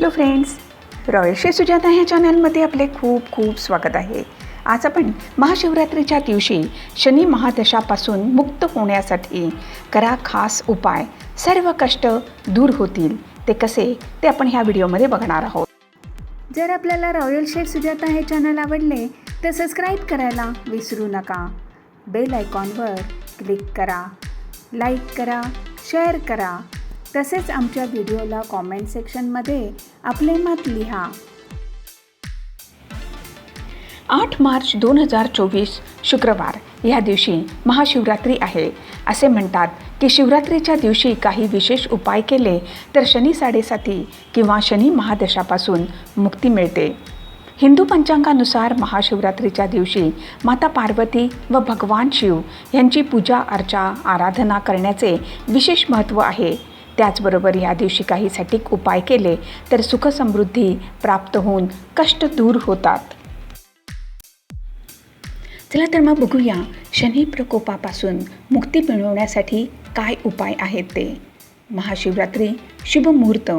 Hello friends royal Sujata ह्या चॅनलमध्ये आपले खूप खूप स्वागत आहे. आज आपण महाशिवरात्रीच्या दिवशी शनी महादशापासून मुक्त होण्यासाठी करा खास उपाय. सर्व कष्ट दूर होतील. ते कसे? ते आपण ह्या व्हिडिओमध्ये बघणार आहोत. जर आपल्याला रॉयल शेफ सुजाता हे चॅनल आवडले तर सबस्क्राईब करायला विसरू नका. बेल आयकॉनवर क्लिक करा. लाईक करा. शेअर करा. तसेच आमच्या व्हिडिओला कॉमेंट सेक्शनमध्ये आपले मत लिहा. आठ मार्च दोन हजार चोवीस शुक्रवार. या दिवशी महाशिवरात्री आहे. असे म्हणतात की शिवरात्रीच्या दिवशी काही विशेष उपाय केले तर शनी साडेसाती किंवा शनी महादशापासून मुक्ती मिळते. हिंदू पंचांगानुसार महाशिवरात्रीच्या दिवशी माता पार्वती व भगवान शिव यांची पूजा अर्चा आराधना करण्याचे विशेष महत्त्व आहे. त्याचबरोबर या दिवशी काही सटीक उपाय केले तर सुखसमृद्धी प्राप्त होऊन कष्ट दूर होतात. चला तर मग बघूया शनी प्रकोपापासून मुक्ती मिळवण्यासाठी काय उपाय आहेत ते. महाशिवरात्री शुभ मुहूर्त.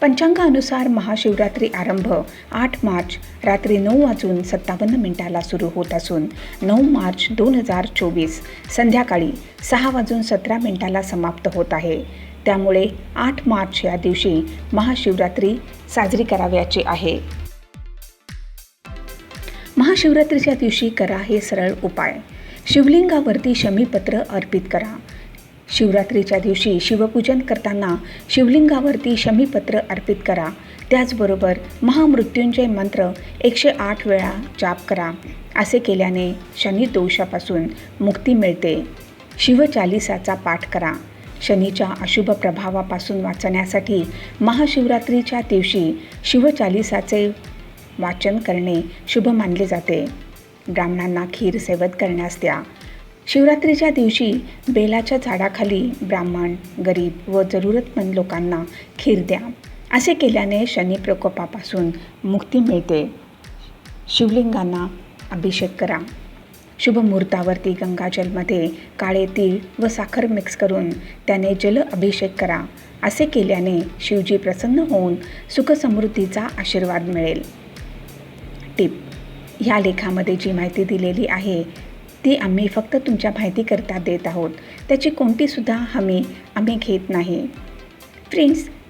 पंचांगानुसार महाशिवरात्री आरंभ आठ मार्च रात्री नऊ वाजून सत्तावन्न मिनिटाला सुरू होत असून नऊ मार्च दोन हजार चोवीस संध्याकाळी सहा वाजून सतरा मिनिटाला समाप्त होत आहे. त्यामुळे आठ मार्च या दिवशी महाशिवरात्री साजरी करावयाची आहे. महाशिवरात्रीच्या दिवशी करा हे सरळ उपाय. शिवलिंगावरती शमीपत्र अर्पित करा. शिवरात्रीच्या दिवशी शिवपूजन करताना शिवलिंगावरती शमीपत्र अर्पित करा. त्याचबरोबर महामृत्युंजय मंत्र एकशे आठ वेळा जाप करा. असे केल्याने शनी दोषापासून मुक्ती मिळते. शिवचालिसाचा पाठ करा. शनीच्या अशुभ प्रभावापासून वाचण्यासाठी महाशिवरात्रीच्या दिवशी शिवचालिसाचे वाचन करणे शुभ मानले जाते. ब्राह्मणांना खीर सेवत करण्यास द्या. शिवरात्रीच्या दिवशी बेलाच्या झाडाखाली ब्राह्मण गरीब व जरूरतमंद लोकांना खीर द्या. असे केल्याने शनी प्रकोपापासून मुक्ती मिळते. शिवलिंगांना अभिषेक करा. शुभ मुहूर्तावरती गंगाजलमध्ये काळे तीळ व साखर मिक्स करून त्याने जल अभिषेक करा. असे केल्याने शिवजी प्रसन्न होऊन सुखसमृद्धीचा आशीर्वाद मिळेल. टिप ह्या लेखामध्ये जी माहिती दिलेली आहे ती आम्ही फक्त तुमच्या माहितीकरता देत आहोत. त्याची कोणतीसुद्धा हमी आम्ही घेत नाही. फ्रेंड्स